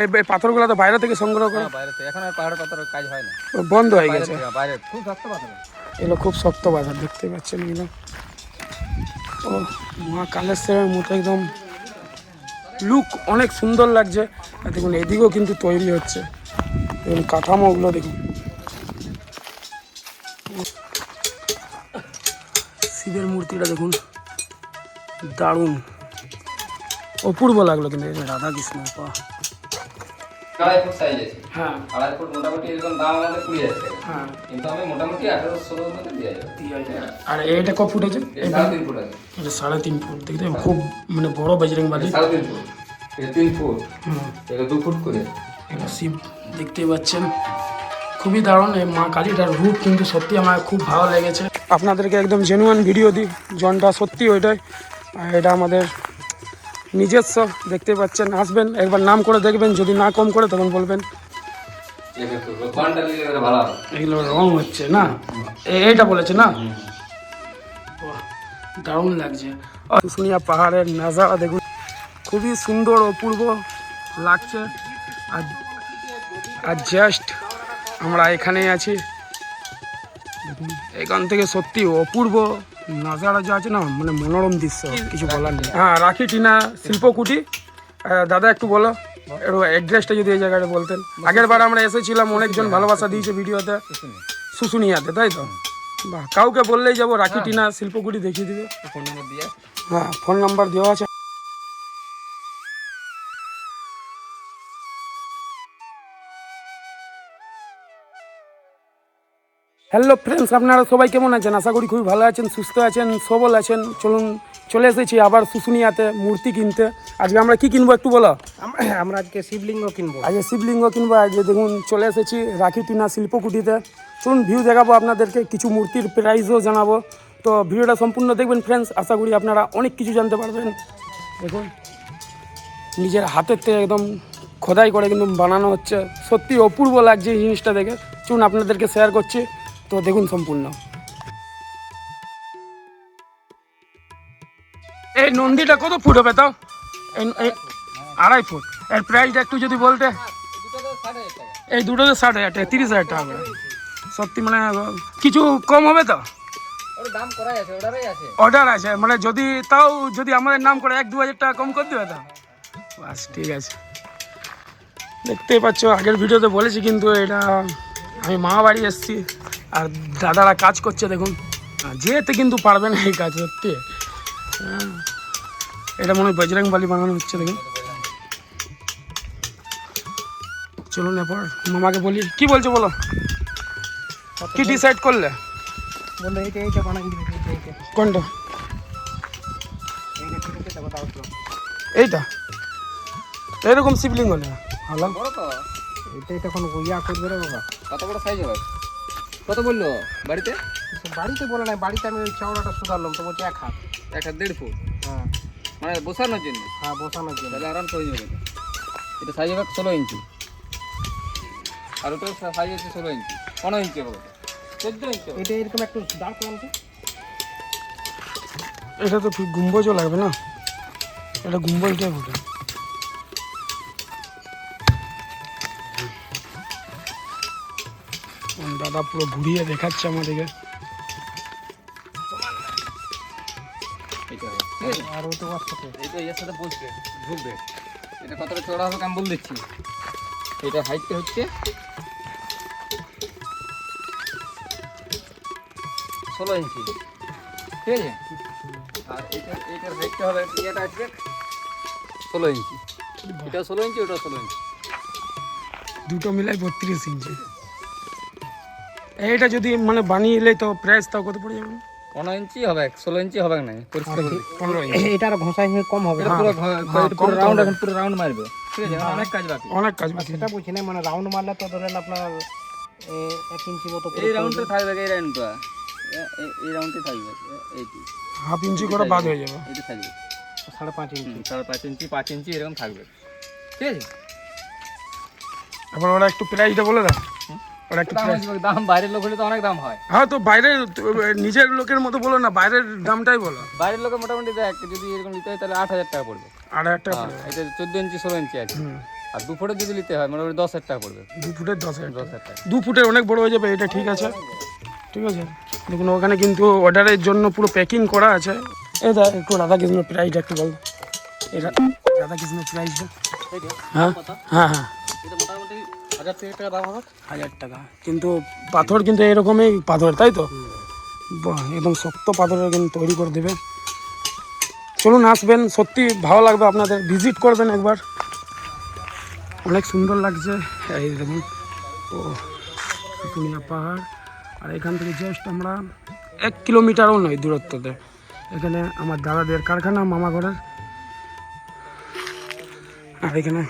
এই পাথরগুলো তো বাইরে থেকে সংগ্রহ করে। হ্যাঁ, বাইরে থেকে। এখন আর পাহাড় পাথর কাজ হয় না। বন্ধ হয়ে গেছে। বাইরে। খুব শক্ত পাথর। এগুলো খুব শক্ত বাজার দেখতে পাচ্ছেন এগুলো ও মা কালেশ্বরের মতো একদম লুক অনেক সুন্দর লাগছে। আর দেখুন এদিকেও কিন্তু তৈরি হচ্ছে। দেখুন কাঠামোগুলো দেখুন। শিবের মূর্তিটা দেখুন। দারুণ। অপূর্ব লাগল কিন্তু রাধা কৃষ্ণ বাহ। আড়াই ফুট সাইজ আছে হ্যাঁ। আড়াই ফুট মোটামুটি এরকম দাম আমাদের কুড়ি হাজার টাকা। হ্যাঁ। কিন্তু আমি মোটামুটি আঠারো ষোলোর মধ্যে দিয়ে যাব আর এটা ক ফুট আছে? এটা সাড়ে তিন ফুট আছে। এটা সাড়ে তিন ফুট দেখতে খুব মানে বড় বজরং বালি। সাড়ে তিন ফুট। এটা তিন ফুট। এটা দু ফুট করে। এটা শিব দেখতে পাচ্ছেন। খুবই দারুণ এই মা কালীটার রূপ কিন্তু সত্যি আমার খুব ভালো লেগেছে। আপনাদেরকে একদম জেনুয়ান ভিডিও দিই। জনটা সত্যি ওইটাই। এটা আমাদের নিজস্ব দেখতে পাচ্ছেন, আসবেন, একবার নাম করে দেখবেন, যদি না কম করে তখন বলবেন। রং হচ্ছে না? এইটা বলেছে না? দারুণ লাগছে। আর শুশুনিয়া পাহাড়ের নাজারা দেখুন, খুবই সুন্দর, অপূর্ব লাগছে। আর আর জাস্ট আমরা এখানেই আছি। এখান থেকে সত্যি অপূর্ব নাজারা যা আছে না মানে মনোরম দৃশ্য কিছু বলার নেই। হ্যাঁ রাখি টিনা শিল্পকুটি। দাদা একটু বলো একটু অ্যাড্রেসটা যদি এই জায়গাটা বলতেন। আগের বার আমরা এসেছিলাম অনেকজন ভালোবাসা দিয়েছে ভিডিওতে। শুশুনিয়াতে তাই তো? বাহ কাউকে বললেই যাব রাখি টিনা শিল্পকুটি দেখিয়ে দিবে। ফোন নম্বর দিয়ে। হ্যাঁ ফোন নাম্বার দেওয়া আছে। হ্যালো ফ্রেন্ডস আপনারা সবাই কেমন আছেন? আশা করি খুবই ভালো আছেন সুস্থ আছেন সবল আছেন। চলুন চলে এসেছি আবার শুশুনিয়াতে মূর্তি কিনতে। আজকে আমরা কি কিনবো একটু বলো? আম- আমরা আজকে শিবলিঙ্গ কিনবো। আজকে শিবলিঙ্গ কিনবো আজকে দেখুন চলে এসেছি রাখি টিনা শিল্পকুটিতে। চলুন ভিউ দেখাবো আপনাদেরকে কিছু মূর্তির প্রাইসও জানাব। তো ভিডিওটা সম্পূর্ণ দেখবেন ফ্রেন্ডস আশা করি আপনারা অনেক কিছু জানতে পারবেন। দেখুন নিজের হাতের থেকে একদম খোদাই করে কিন্তু বানানো হচ্ছে। সত্যি অপূর্ব লাগছে এই জিনিসটা দেখে। চলুন আপনাদেরকে শেয়ার করছি। তো দেখুন সম্পূর্ণ। এই নন্দীটা কত ফুট হবে তাও? আড়াই ফুট। এর প্রাইসটা একটু যদি বলতে। এই দুটো তো ষাট হাজার টাকা, তিরিশ হাজার টাকা সত্যি মানে কিছু কম হবে তো? অর্ডার আছে মানে যদি তাও যদি আমাদের নাম করে এক দু হাজার টাকা কম করে দেবে তো? বাস, ঠিক আছে। দেখতেই পাচ্ছ, আগের ভিডিওতে বলেছি কিন্তু এটা আমি মা বাড়ি এসেছি। আর দাদারা কাজ করছে দেখুন। যেতে কিন্তু পারবে না এই কাজ হ্যাঁ। এটা মনে হয় বজরং বালি বানানো হচ্ছে দেখুন। চলুন এরপর মামাকে বলি। কি বলছো বলো? কি ডিসাইড করলে? বলল এইটা এইটা বানাই দিবে কোনটা? এইটা এরকম শিবলিঙ্গ না। ভালো। বড় তো। এটা এটা কোনো ইয়া করবে রে বাবা। কত বড় সাইজ হবে? কত বলল? বাড়িতে? বাড়িতে বলে নাই বাড়িতে আমি ওই চাউড়াটা শুধালাম তো বলছে এক হাত। এক হাত দেড় ফুট? হ্যাঁ। মানে বসানোর জন্য? হ্যাঁ বসানোর জন্য। তাহলে আরামসে হয়ে যাবে এটা সাইজ হবে ষোলো ইঞ্চি আর ওটার সাইজ আছে ষোলো ইঞ্চি পনেরো ইঞ্চি হবে চোদ্দ ইঞ্চি এটা এরকম একটু দাঁড় করলাম তো। এটা তো গুম্বজও লাগবে না? এটা গুম্বজটাই বটে দাদা পুরো ঘুরিয়ে দেখাচ্ছে আমাদেরকে। আর ওই তো সাথে এর সাথে বসবে ঢুকবে। এটা কতটা চড়া হবে আমি বলে দিচ্ছি। এটা হাইটটা হচ্ছে ষোলো ইঞ্চি। ঠিক আছে? আর এটা এটার হাইটটা হবে এটা আসবে ষোলো ইঞ্চি। এটা ষোলো ইঞ্চি ওটা ষোলো ইঞ্চি। দুটো মিলাই বত্রিশ ইঞ্চি। এইটা যদি মানে বানিয়ে এলে তো প্রাইস তাও কত পড়ে যাবে? পনেরো ইঞ্চি হবে ষোলো ইঞ্চি হবে না পরিষ্কার। পনেরো ইঞ্চি। এটার ঘষাই হয়ে কম হবে। এটা পুরো হ্যাঁ, এটা পুরো কম রাউন্ড এখন পুরো রাউন্ড মারবে। ঠিক আছে অনেক কাজ বাকি। অনেক কাজ বাকি। সেটা বলছি না মানে রাউন্ড মারলে তো ধরেন আপনার এক ইঞ্চি মতো এই রাউন্ডটা থাকবে এই রাউন্ডটা এই রাউন্ডে থাকবে এইটি। হাফ ইঞ্চি করে বাদ হয়ে যাবে। এটা থাকবে। সাড়ে পাঁচ ইঞ্চি। সাড়ে পাঁচ ইঞ্চি পাঁচ ইঞ্চি এরকম থাকবে। ঠিক আছে? এবার ওরা একটু প্রাইসটা বলে দাও। ওরা দাম বাইরের লোক হলে তো অনেক দাম হয়। হ্যাঁ তো বাইরের নিজের লোকের মতো বলো না বাইরের দামটাই বলো। বাইরের লোকে মোটামুটি দেখ যদি এরকম নিতে হয় তাহলে আট হাজার টাকা পড়বে। আড়াই হাজার টাকা হ্যাঁ, এটা চোদ্দ ইঞ্চি ষোলো ইঞ্চি আছে আর দু ফুটের যদি নিতে হয় মোটামুটি দশ হাজার টাকা পড়বে। দু ফুটের দশ হাজার দশ হাজার টাকা। দু ফুটের অনেক বড় হয়ে যাবে এটা ঠিক আছে। ঠিক আছে। দেখুন ওখানে কিন্তু অর্ডারের জন্য পুরো প্যাকিং করা আছে। এই দা একটু রাধাকৃষ্ণ প্রাইসটা একটু বল। এটা রাধাকৃষ্ণ প্রাইসটা হ্যাঁ হ্যাঁ হ্যাঁ। এটা মোটামুটি হাজার টাকা কিন্তু পাথর কিন্তু এরকমই পাথর, তাই তো? একদম শক্ত কিন্তু তৈরি করে দেবে। চলুন, আসবেন। সত্যি ভালো লাগবে আপনাদের। ভিজিট করবেন একবার। অনেক সুন্দর লাগছে। এই দেখুন। ও পাহাড়। আর এখান থেকে জাস্ট আমরা এক কিলোমিটারও নয় দূরত্বতে। এখানে আমার দাদাদের কারখানা মামা ঘরের আর এখানে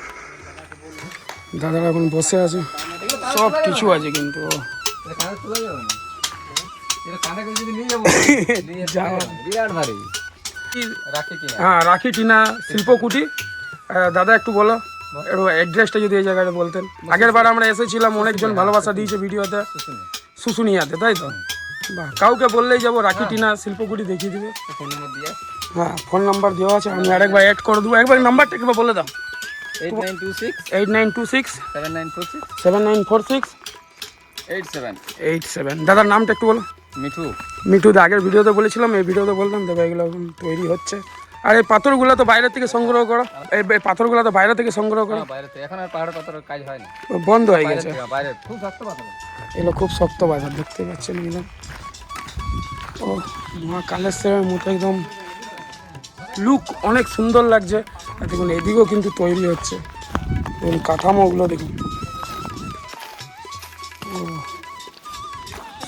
দাদারা এখন বসে আছে। সব কিছু আছে কিন্তু। হ্যাঁ রাখি টিনা, শিল্পকুটি। দাদা একটু বলো অ্যাড্রেসটা যদি এই জায়গাটা বলতেন। আগের বার আমরা এসেছিলাম, অনেকজন ভালোবাসা দিয়েছে ভিডিওতে। শুশুনিয়াতে, তাই তো? বাহ, কাউকে বললেই যাব, রাখি টিনা, শিল্পকুটি দেখিয়ে দিবে। হ্যাঁ ফোন নাম্বার দেওয়া আছে, আমি আরেকবার অ্যাড করে দেবো। একবার নাম্বারটা একবার বলে দাও। দাদার নামটা একটু বলো। মিঠু। মিঠু দা আগের ভিডিওতে বলেছিলাম এই ভিডিওতে বললাম দেবে এগুলো তৈরি হচ্ছে। আর এই পাথরগুলো তো বাইরে থেকে সংগ্রহ করো। এই পাথরগুলো তো বাইরে থেকে সংগ্রহ করো। এখন আর পাহাড় পাথরের কাজ হয় না। বন্ধ হয়ে গেছে। বাইরে খুব শক্ত পাথর। এগুলো খুব শক্ত বাজার দেখতে পাচ্ছেন একদম ও মা কালেশ্বরের মতো একদম। লুক অনেক সুন্দর লাগছে। আর দেখুন, এদিকেও কিন্তু তৈরি হচ্ছে। দেখুন কাঠামোগুলো দেখুন।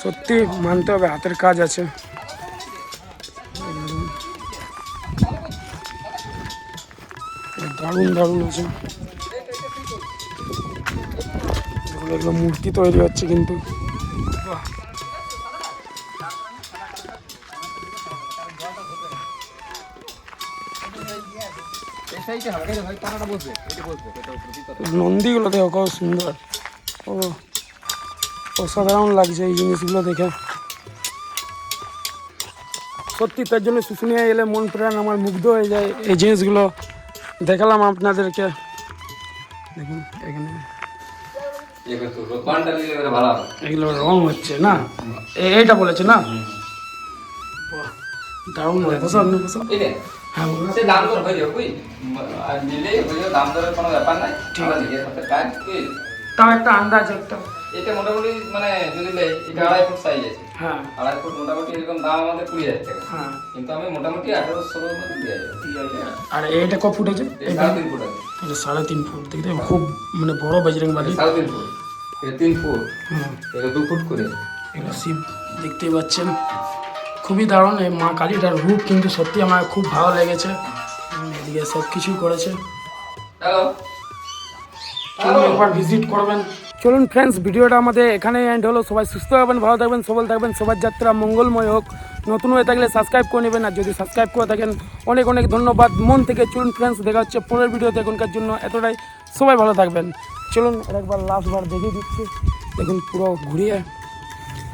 সত্যি মানতে হবে, হাতের কাজ আছে। দারুণ দারুণ আছে। মূর্তি তৈরি হচ্ছে কিন্তু। নন্দীগুলো দেখো কত সুন্দর। ও অসাধারণ লাগছে এই জিনিসগুলো দেখে। সত্যি তার জন্য শুশুনিয়া এলে মন প্রাণ আমার মুগ্ধ হয়ে যায়। এই জিনিসগুলো দেখালাম আপনাদেরকে। দেখুন এখানে। এগুলো রং হচ্ছে না? এইটা বলেছে না? দারুণ বসো আপনি বসো। সে দাম দর হয়ে যাবে আর নিলেই হয়ে দাম দরের কোনো ব্যাপার নাই। ঠিক। আছে। নিজের হাতে কাজ বুঝলি তাও একটা আন্দাজ একটা। এটা মোটামুটি মানে যদি নেই এটা আড়াই ফুট সাইজ আছে। হ্যাঁ। আড়াই ফুট মোটামুটি এরকম দাম আমাদের কুড়ি হাজার টাকা। হ্যাঁ। কিন্তু আমি মোটামুটি আঠারো ষোলোর মধ্যে দিয়ে যাব আর এইটা ক ফুট আছে? সাড়ে তিন ফুট আছে। এটা সাড়ে তিন ফুট। দেখতে খুব মানে বড় বজরং বালি। সাড়ে তিন ফুট। এটা তিন ফুট। হুম এটা দু ফুট করে। এগুলো শিব দেখতেই পাচ্ছেন। খুবই দারুণ এই মা কালীটার রূপ কিন্তু সত্যি আমার খুব ভালো লেগেছে। এদিকে সব কিছুই করেছে চলুন একবার ভিজিট করবেন। চলুন ফ্রেন্ডস ভিডিওটা আমাদের এখানে এন্ড হলো। সবাই সুস্থ থাকবেন ভালো থাকবেন সবল থাকবেন সবার যাত্রা মঙ্গলময় হোক। নতুন হয়ে থাকলে সাবস্ক্রাইব করে নেবেন আর যদি সাবস্ক্রাইব করে থাকেন অনেক অনেক ধন্যবাদ। মন থেকে চলুন ফ্রেন্ডস দেখা হচ্ছে পরের ভিডিওতে এখনকার জন্য। এতটাই সবাই ভালো থাকবেন। চলুন আরেকবার লাস্টবার দেখিয়ে দিচ্ছি। দেখুন পুরো ঘুরিয়ে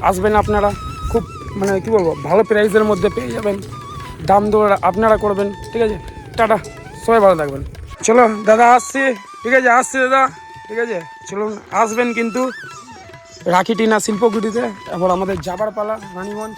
আসবেন আপনারা। খুব মানে কী বলব, ভালো প্রাইসের মধ্যে পেয়ে যাবেন। দাম দর আপনারা করবেন, ঠিক আছে? টাটা, সবাই ভালো থাকবেন। চলো, দাদা আসছি, ঠিক আছে? আসছি, দাদা, ঠিক আছে? চলুন, আসবেন কিন্তু রাখি টিনা শিল্পকুটিতে তারপর আমাদের যাবার পালা, রানীগঞ্জ।